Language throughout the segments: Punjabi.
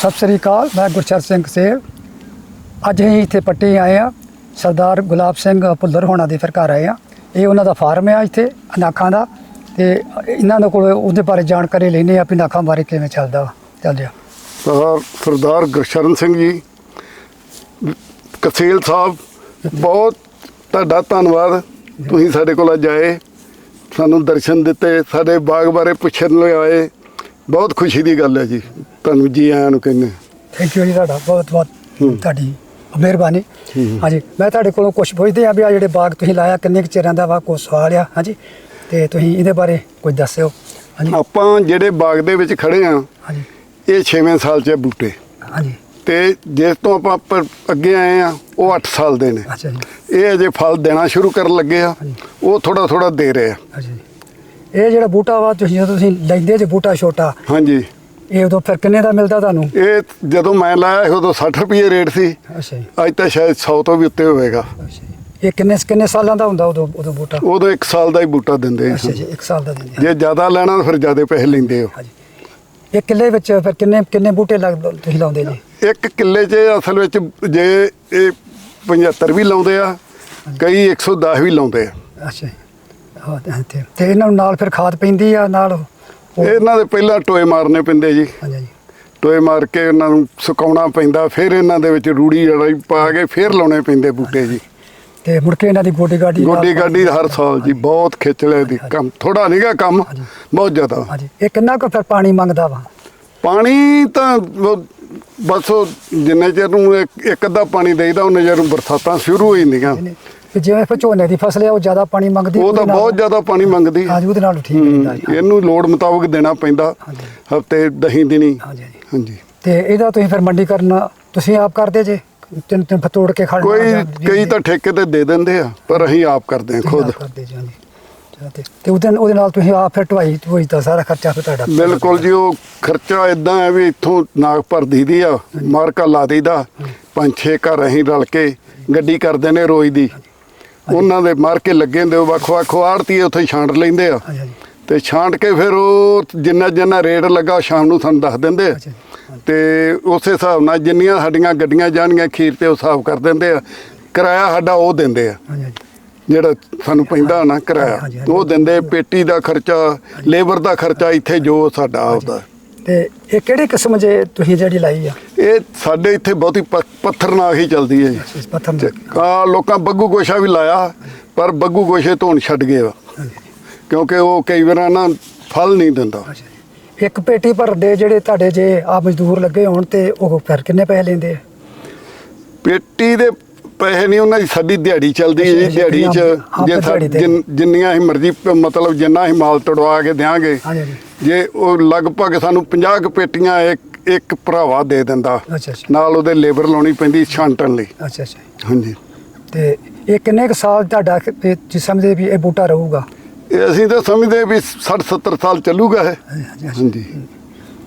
ਸਤਿ ਸ੍ਰੀ ਅਕਾਲ, ਮੈਂ ਗੁਰਚਰ ਸਿੰਘ ਸੇਲ। ਅੱਜ ਅਸੀਂ ਇੱਥੇ ਪੱਟੀ ਆਏ ਆ ਸਰਦਾਰ ਗੁਲਾਬ ਸਿੰਘ ਭੁੱਲਰ ਹੋਣਾ ਦੇ ਫਿਰ ਘਰ ਆਏ ਆ ਇਹ ਉਹਨਾਂ ਦਾ ਫਾਰਮ ਆ ਇੱਥੇ, ਅਨਾਖਾਂ ਦਾ। ਤੇ ਇਹਨਾਂ ਦੇ ਕੋਲ ਉਹਦੇ ਬਾਰੇ ਜਾਣਕਾਰੀ ਲੈਣੇ ਆ ਵੀ ਅਨਾਖਾਂ ਬਾਰੇ ਕਿਵੇਂ ਚੱਲਦਾ ਵਾ ਚੱਲ ਜਾ ਸਰਦਾਰ ਗੁਰਸ਼ਰਨ ਸਿੰਘ ਜੀ, ਕਸੇਲ ਸਾਹਿਬ, ਬਹੁਤ ਤੁਹਾਡਾ ਧੰਨਵਾਦ। ਤੁਸੀਂ ਸਾਡੇ ਕੋਲ ਅੱਜ ਆਏ, ਸਾਨੂੰ ਦਰਸ਼ਨ ਦਿੱਤੇ, ਸਾਡੇ ਬਾਗ ਬਾਰੇ ਪੁੱਛਣ ਲਈ ਆਏ। ਬਹੁਤ ਖੁਸ਼ੀ ਦੀ ਗੱਲ ਹੈ ਜੀ। ਤੁਹਾਨੂੰ ਜੀ ਆਇਆਂ ਨੂੰ ਕਹਿੰਦੇ। ਥੈਂਕ ਯੂ ਜੀ ਤੁਹਾਡਾ ਬਹੁਤ ਬਹੁਤ ਤੁਹਾਡੀ ਮਿਹਰਬਾਨੀ। ਹਾਂਜੀ ਮੈਂ ਤੁਹਾਡੇ ਕੋਲੋਂ ਕੁਝ ਪੁੱਛਦੇ ਆ ਵੀ ਆ ਜਿਹੜੇ ਬਾਗ ਤੁਸੀਂ ਲਾਇਆ ਕਿੰਨੇ ਕੁ ਚਿਰਾਂ ਦਾ ਵਾ ਕੋਈ ਸਵਾਲ ਆ? ਹਾਂਜੀ ਤੇ ਤੁਸੀਂ ਇਹਦੇ ਬਾਰੇ ਕੁਝ ਦੱਸਿਓ। ਹਾਂਜੀ। ਆਪਾਂ ਜਿਹੜੇ ਬਾਗ ਦੇ ਵਿੱਚ ਖੜੇ ਆ ਹਾਂਜੀ। ਇਹ 6ਵੇਂ ਸਾਲ 'ਚ ਬੂਟੇ। ਹਾਂਜੀ। ਤੇ ਜਿਸ ਤੋਂ ਆਪਾਂ ਅੱਗੇ ਆਏ ਆ ਉਹ 8 ਸਾਲ ਦੇ ਨੇ। ਅੱਛਾ ਜੀ। ਇਹ ਅਜੇ ਫਲ ਦੇਣਾ ਸ਼ੁਰੂ ਕਰਨ ਲੱਗੇ ਆ। ਉਹ ਥੋੜਾ ਥੋੜਾ ਦੇ ਰਹੇ ਆ। ਅੱਛਾ ਜੀ। ਇਹ ਜਿਹੜਾ ਬੂਟਾ ਵਾ ਤੁਸੀਂ ਜਦੋਂ ਤੁਸੀਂ ਲੈਂਦੇ ਜੇ ਬੂਟਾ ਛੋਟਾ ਹਾਂਜੀ। ਇਹ ਉਦੋਂ ਫਿਰ ਕਿੰਨੇ ਦਾ ਮਿਲਦਾ ਤੁਹਾਨੂੰ? ਇਹ ਜਦੋਂ ਮੈਂ ਲਾਇਆ ਉਦੋਂ 60 ਰੁਪਏ ਰੇਟ ਸੀ। ਅੱਛਾ ਜੀ। ਅੱਜ ਤਾਂ ਸ਼ਾਇਦ 100 ਤੋਂ ਵੀ ਉੱਤੇ ਹੋਵੇਗਾ। ਅੱਛਾ ਜੀ। ਇਹ ਕਿੰਨੇ ਕਿੰਨੇ ਸਾਲਾਂ ਦਾ ਹੁੰਦਾ ਉਦੋਂ ਉਦੋਂ ਬੂਟਾ? ਉਦੋਂ 1 ਸਾਲ ਦਾ ਹੀ ਬੂਟਾ ਦਿੰਦੇ ਅੱਛਾ ਸੀ ਜੀ 1 ਸਾਲ ਦਾ ਦਿੰਦੇ ਆ। ਜੇ ਜ਼ਿਆਦਾ ਲੈਣਾ ਤਾਂ ਫਿਰ ਜ਼ਿਆਦਾ ਪੈਸੇ ਲੈਂਦੇ ਹੋ। ਹਾਂਜੀ। ਇਹ ਕਿੱਲੇ ਵਿੱਚ ਫਿਰ ਕਿੰਨੇ ਕਿੰਨੇ ਬੂਟੇ ਲੱਗ ਤੁਸੀਂ ਲਾਉਂਦੇ ਜੀ ਇੱਕ ਕਿੱਲੇ 'ਚ ਅਸਲ ਵਿੱਚ ਜੇ ਇਹ 75 ਵੀ ਲਾਉਂਦੇ ਆ ਕਈ 110 ਵੀ ਲਾਉਂਦੇ ਆ। ਅੱਛਾ ਹਾਂ ਤੇ- ਤੇ ਇਹਨਾਂ ਨੂੰ ਨਾਲ ਫਿਰ ਖਾਦ ਪੈਂਦੀ ਆ ਨਾਲ ਇਹਨਾਂ ਦੇ ਪਹਿਲਾਂ ਟੋਏ ਮਾਰਨੇ ਪੈਂਦੇ ਜੀ। ਹਾਂਜੀ ਜੀ ਟੋਏ ਮਾਰ ਕੇ ਇਹਨਾਂ ਨੂੰ ਸੁਕਾਉਣਾ ਪੈਂਦਾ ਫਿਰ ਇਹਨਾਂ ਦੇ ਵਿੱਚ ਰੂੜੀ ਜੜਾਈ ਪਾ ਕੇ ਫਿਰ ਲਾਉਣੇ ਪੈਂਦੇ ਬੂਟੇ ਜੀ। ਤੇ ਮੁੜ ਕੇ ਇਹਨਾਂ ਦੀ ਗੋਡੀ ਗਾਡੀ ਗੋਡੀ ਗਾਡੀ ਹਰ ਸਾਲ ਜੀ ਬਹੁਤ ਖਿੱਚਲੇ ਦੀ। ਕੰਮ ਥੋੜਾ ਨਹੀਂਗਾ ਕੰਮ ਬਹੁਤ ਜ਼ਿਆਦਾ। ਹਾਂਜੀ। ਇਹ ਕਿੰਨਾ ਕੁ ਫਿਰ ਪਾਣੀ ਮੰਗਦਾ ਵਾ? ਪਾਣੀ ਤਾਂ ਬਸ ਜਿੰਨੇ ਚਿਰ ਨੂੰ ਇੱਕ ਇੱਕ ਅੱਧਾ ਪਾਣੀ ਦੇਈਦਾ ਉਹਨੇ ਚਿਰ ਨੂੰ ਬਰਸਾਤਾਂ ਸ਼ੁਰੂ ਹੋ ਜਾਂਦੀਆਂ। ਤੇ ਜਿਵੇਂ ਫਿਰ ਝੋਨੇ ਦੀ ਫਸਲ ਹੈ ਉਹ ਜ਼ਿਆਦਾ ਪਾਣੀ ਮੰਗਦੀ ਉਹ ਤਾਂ ਬਹੁਤ ਜ਼ਿਆਦਾ ਪਾਣੀ ਮੰਗਦੀ। ਹਾਂਜੀ ਉਹਦੇ ਨਾਲ ਠੀਕ ਹੂੰ, ਰਹਿੰਦਾ ਇਹਨੂੰ ਲੋੜ ਮੁਤਾਬਕ ਦੇਣਾ ਪੈਂਦਾ। ਹਫ਼ਤੇ ਦਹੀਂ ਦਿਨੀ। ਹਾਂਜੀ ਹਾਂਜੀ। ਹਾਂਜੀ। ਤੇ ਇਹਦਾ ਤੁਸੀਂ ਫਿਰ ਮੰਡੀ ਕਰਨਾ ਤੁਸੀਂ ਆਪ ਕਰਦੇ ਜੇ? ਤਿੰਨ ਤਿੰਨ ਤੋੜ ਕੇ ਖੜਨਾ ਕੋਈ ਜਾਂ ਕਈ ਤਾਂ ਠੇਕੇ ਤੇ ਦੇ ਦਿੰਦੇ ਆ ਪਰ ਅਸੀਂ ਆਪ ਕਰਦੇ ਤੁਸੀਂ ਖੁਦ। ਆਪ ਕਰਦੇ ਜੀ ਹਾਂਜੀ। ਅੱਛਾ ਤੇ ਤੇ ਉਹਦੇ ਉਹਦੇ ਨਾਲ ਤੁਸੀਂ ਆਪ ਫਿਰ ਢਵਾਈ ਢਵਾਈ ਦਾ ਸਾਰਾ ਖਰਚਾ ਫਿਰ ਤੁਹਾਡਾ ਬਿਲਕੁਲ ਜੀ ਉਹ ਖਰਚਾ ਇਦਾਂ ਹੈ ਵੀ ਇੱਥੋਂ ਨਾਗ ਭਰ ਦੀ ਆ ਮਾਰਕਾ ਲਾ ਦਈਦਾ ਪੰਜ ਛੇ ਘਰ ਅਸੀਂ ਰਲ ਕੇ ਗੱਡੀ ਕਰਦੇ ਨੇ ਰੋਜ਼ ਦੀ। ਉਹਨਾਂ ਦੇ ਮਾਰ ਕੇ ਲੱਗੇ ਹੁੰਦੇ ਉਹ ਵੱਖ ਵੱਖ ਆੜਤੀ ਉੱਥੇ ਛਾਂਟ ਲੈਂਦੇ ਆ। ਹਾਂਜੀ ਹਾਂਜੀ। ਤੇ ਛਾਂਟ ਕੇ ਫਿਰ ਉਹ ਜਿੰਨਾ ਜਿੰਨਾ ਰੇਟ ਲੱਗਾ ਸ਼ਾਮ ਨੂੰ ਸਾਨੂੰ ਦੱਸ ਦਿੰਦੇ ਆ। ਤੇ ਉਸੇ ਹਿਸਾਬ ਨਾਲ ਜਿੰਨੀਆਂ ਸਾਡੀਆਂ ਗੱਡੀਆਂ ਜਾਣਗੀਆਂ ਖੀਰ ਤੇ ਉਹ ਹਿਸਾਬ ਕਰ ਦਿੰਦੇ ਆ। ਕਿਰਾਇਆ ਸਾਡਾ ਉਹ ਦਿੰਦੇ ਆ। ਹਾਂਜੀ ਹਾਂਜੀ। ਜਿਹੜਾ ਸਾਨੂੰ ਪੈਂਦਾ ਨਾ ਕਿਰਾਇਆ। ਉਹ ਦਿੰਦੇ ਪੇਟੀ ਦਾ ਖਰਚਾ ਲੇਬਰ ਦਾ ਖਰਚਾ ਇੱਥੇ ਜੋ ਸਾਡਾ ਆਉਂਦਾ ਤੇ ਇਹ ਕਿਹੜੀ ਕਿਸਮ ਜੇ ਤੁਸੀਂ ਜਿਹੜੀ ਲਾਈ ਆ? ਇਹ ਸਾਡੇ ਇੱਥੇ ਬਹੁਤੀ ਪ- ਪੱਥਰਨਾਕ ਹੀ ਚੱਲਦੀ ਹੈ ਜੀ। ਇਸ ਪੱਥਰ ਨਾਲ। ਆ ਲੋਕਾਂ ਬੱਗੂ ਗੋਸ਼ਾ ਵੀ ਲਾਇਆ ਪਰ ਬੱਗੂ ਗੋਸ਼ੇ ਧੋਣ ਛੱਡ ਗਏ ਵਾ ਕਿਉਂਕਿ ਉਹ ਕਈ ਵਾਰ ਨਾ ਫਲ ਨਹੀਂ ਦਿੰਦਾ। ਅੱਛਾ ਜੀ। ਇੱਕ ਪੇਟੀ ਭਰਦੇ ਜਿਹੜੇ ਤੁਹਾਡੇ ਜੇ ਆ ਮਜ਼ਦੂਰ ਲੱਗੇ ਹੋਣ ਤੇ ਉਹ ਫਿਰ ਕਿੰਨੇ ਪੈਸੇ ਲੈਂਦੇ ਆ? ਪੇਟੀ ਦੇ ਪੈਸੇ ਨਹੀਂ ਉਹਨਾਂ ਦੀ ਸਾਡੀ ਦਿਹਾੜੀ ਚੱਲਦੀ ਹੈ ਜੀ ਦਿਹਾੜੀ 'ਚ ਜੇ ਸਾ- ਜਿੰਨੀਆਂ ਅਸੀਂ ਮਰਜ਼ੀ ਪ- ਮਤਲਬ ਜਿੰਨਾ ਅਸੀਂ ਮਾਲ ਤੜਵਾ ਕੇ ਦਿਆਂਗੇ ਹਾਂਜੀ ਹਾਂਜੀ। ਜੇ ਉਹ ਲਗਭਗ ਸਾਨੂੰ 50 ਕੁ ਪੇਟੀਆਂ ਇੱਕ ਇੱਕ ਭਰਾਵਾ ਦੇ ਦਿੰਦਾ ਅੱਛਾ ਅੱਛਾ। ਨਾਲ ਉਹਦੇ ਲੇਬਰ ਲਾਉਣੀ ਪੈਂਦੀ ਛਾਂਟਣ ਲਈ। ਅੱਛਾ ਅੱਛਾ। ਹਾਂਜੀ। ਤੇ ਇਹ ਕਿੰਨੇ ਕੁ ਸਾਲ ਤੁਹਾਡਾ ਕਿ- ਤੁਸੀਂ ਸਮਝਦੇ ਵੀ ਇਹ ਬੂਟਾ ਰਹੂਗਾ? ਇਹ ਅਸੀਂ ਤਾਂ ਸਮਝਦੇ ਵੀ 60 70 ਸਾਲ ਚੱਲੂਗਾ ਇਹ। ਹਾਂਜੀ, ਹਾਂਜੀ। ਹਾਂਜੀ।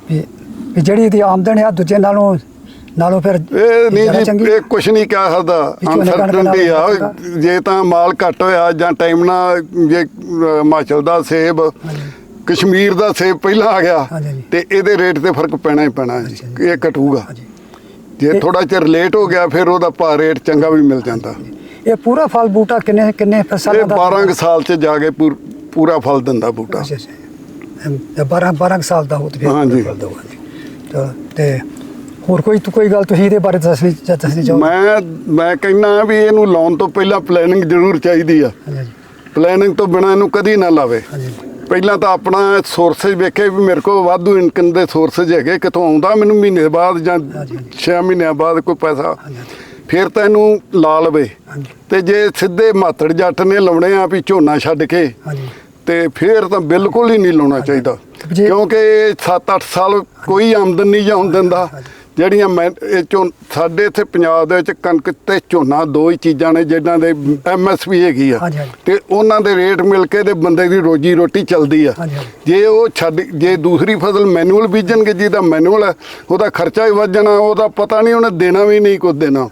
ਵੀ ਵੀ ਜਿਹੜੀ ਇਹਦੀ ਆਮਦਨ ਆ ਦੂਜੇ ਨਾਲੋਂ ਨਾਲੋਂ ਫਿਰ ਇਹ ਨਹੀਂ ਜੀ ਚੰਗੀ? ਇਹ ਕੁਛ ਨਹੀਂ ਕਹਿ ਸਕਦਾ ਵਿੱਚੋਂ ਨਿਕਲ ਕੇ ਅਨਸਰਟਨਟੀ ਆ ਨਾਲ ਜੇ ਤਾਂ ਮਾਲ ਘੱਟ ਹੋਇਆ ਜਾਂ ਟਾਈਮ ਨਾਲ ਜੇ ਅ, ਹਿਮਾਚਲ ਦਾ ਸੇਬ ਕਸ਼ਮੀਰ ਦਾ ਸੇਬ ਪਹਿਲਾਂ ਆ ਗਿਆ ਹਾਂਜੀ। ਤੇ ਇਹਦੇ ਰੇਟ ਤੇ ਫ਼ਰਕ ਪੈਣਾ ਹੀ ਪੈਣਾ ਜੀ ਅੱਛਾ ਜੀ। ਇਹ ਘਟੂਗਾ ਹਾਂਜੀ। ਜੇ ਥੋੜਾ ਚਿਰ ਲੇਟ ਹੋ ਗਿਆ ਫਿਰ ਉਹਦਾ ਭਾ ਰੇਟ ਚੰਗਾ ਵੀ ਮਿਲ ਜਾਂਦਾ ਇਹ ਪੂਰਾ ਫਲ ਬੂਟਾ ਕਿੰਨੇ ਕਿੰਨੇ ਇਹ ਸਾਲਾਂ ਦਾ 12 ਕੁ ਸਾਲ ਚ ਜਾ ਕੇ ਪੂਰ- ਪੂਰਾ ਫਲ ਦਿੰਦਾ ਬੂਟਾ ਅੱਛਾ ਅੱਛਾ ਇਹ 12 12 ਕੁ ਸਾਲ ਦਾ ਹੋ ਤੇ ਫਿਰ ਹਾਂਜੀ। ਫਲ ਦਊਗਾ ਜੀ ਤੇ ਹੋਰ ਕੋਈ ਕੋਈ ਗੱਲ ਤੁਸੀਂ ਇਹਦੇ ਬਾਰੇ ਦੱਸਣੀ ਦੱਸਣੀ ਚਾਹੋ? ਮੈਂ ਮੈਂ ਕਹਿੰਦਾ ਵੀ ਇਹਨੂੰ ਲਾਉਣ ਤੋਂ ਪਹਿਲਾਂ ਪਲੈਨਿੰਗ ਜ਼ਰੂਰ ਚਾਹੀਦੀ ਆ। ਹਾਂਜੀ। ਪਲੈਨਿੰਗ ਤੋਂ ਬਿਨਾਂ ਇਹਨੂੰ ਕਦੀ ਨਾ ਲਾਵੇ। ਹਾਂਜੀ। ਪਹਿਲਾਂ ਤਾਂ ਆਪਣਾ ਸੋਰਸੇਜ ਵੇਖੇ ਵੀ ਮੇਰੇ ਕੋਲ ਵਾਧੂ ਇਨਕਮ ਦੇ ਸੋਰਸੇਜ ਹੈਗੇ ਕਿੱਥੋਂ ਆਉਂਦਾ ਮੈਨੂੰ ਮਹੀਨੇ ਬਾਅਦ ਜਾਂ ਹਾਂਜੀ, 6 ਮਹੀਨਿਆਂ ਬਾਅਦ ਕੋਈ ਪੈਸਾ। ਫਿਰ ਤਾਂ ਇਹਨੂੰ ਲਾ ਲਵੇ। ਤੇ ਜੇ ਸਿੱਧੇ ਮਾਤੜ ਜੱਟ ਨੇ ਲਾਉਣੇ ਆ ਵੀ ਝੋਨਾ ਛੱਡ ਕੇ ਤੇ ਫਿਰ ਤਾਂ ਬਿਲਕੁਲ ਹੀ ਨਹੀਂ ਲਾਉਣਾ ਚਾਹੀਦਾ। ਜੇ- ਕਿਉਂਕਿ 7-8 ਸਾਲ ਕੋਈ ਆਮਦਨ ਨਹੀਂ ਜਾਣ ਦਿੰਦਾ। ਜਿਹੜੀਆਂ ਮੈਂ ਇਹ ਝੋ ਸਾਡੇ ਇੱਥੇ ਪੰਜਾਬ ਦੇ ਵਿੱਚ ਕਣਕ ਤੇ ਝੋਨਾ ਦੋ ਹੀ ਚੀਜ਼ਾਂ ਨੇ ਜਿਨ੍ਹਾਂ ਦੇ ਐਮਐਸਪੀ ਹੈਗੀ ਆ। ਤੇ ਉਹਨਾਂ ਦੇ ਰੇਟ ਮਿਲ ਕੇ ਤੇ ਬੰਦੇ ਦੀ ਰੋਜੀ ਰੋਟੀ ਚੱਲਦੀ ਆ। ਜੇ ਉਹ ਛੱਡ ਜੇ ਦੂਸਰੀ ਫਸਲ ਮੈਨੂਅਲ ਬੀਜਣਗੇ ਜਿਹਦਾ ਮੈਨੂਅਲ ਹੈ ਉਹਦਾ ਖਰਚਾ ਹੀ ਵੱਧ ਜਾਣਾ ਉਹਦਾ ਪਤਾ ਨਹੀਂ ਉਹਨੇ ਦੇਣਾ ਵੀ ਨਹੀਂ ਕੁਝ ਦੇਣਾ।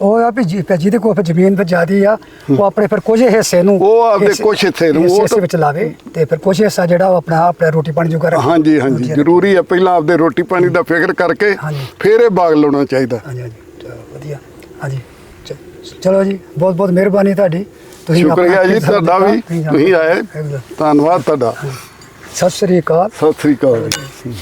ਉਹ ਆ ਵੀ ਜੀ- ਵੀ ਜਿਹਦੇ ਕੋਲ ਫਿਰ ਜ਼ਮੀਨ ਤੇ ਜ਼ਿਆਦੀ ਆ ਉਹ ਆਪਣੇ ਫਿਰ ਕੁਝ ਹਿੱਸੇ ਨੂੰ ਉਹ ਆਪਦੇ ਹਿੱਸੇ- ਕੁਝ ਹਿੱਸੇ ਨੂੰ, ਉਹ ਹਿੱਸੇ ਤਾਂ- ਵਿੱਚ ਲਾਵੇ ਤੇ ਫਿਰ ਕੁਝ ਹਿੱਸਾ ਜਿਹੜਾ ਉਹ ਆਪਣਾ ਆਪਣਾ ਰੋਟੀ ਪਾਣੀ ਜੋਗਾ ਰੱਖੇ। ਹਾਂਜੀ ਹਾਂਜੀ ਜ਼ਰੂਰੀ ਆ ਪਹਿਲਾਂ ਆਪਦੇ ਰੋਟੀ ਪਾਣੀ ਦਾ ਫਿਕਰ ਕਰਕੇ ਹਾਂਜੀ। ਫਿਰ ਇਹ ਬਾਗ ਲਾਉਣਾ ਚਾਹੀਦਾ। ਹਾਂਜੀ ਹਾਂਜੀ। ਚਲੋ ਵਧੀਆ। ਹਾਂਜੀ। ਚ- ਚਲੋ ਜੀ ਬਹੁਤ ਬਹੁਤ ਮਿਹਰਬਾਨੀ ਤੁਹਾਡੀ। ਸ਼ੁਕਰੀਆ ਆਪਣਾ ਜੀ ਤੁਹਾਡਾ ਵੀ। ਦਿੱਤਾ। ਤੁਸੀਂ ਆਏ। ਧੰਨਵਾਦ ਤੁਹਾਡਾ। ਸਤਿ ਸ੍ਰੀ ਅਕਾਲ। ਸਤਿ ਸ੍ਰੀ ਅਕਾਲ ਜੀ।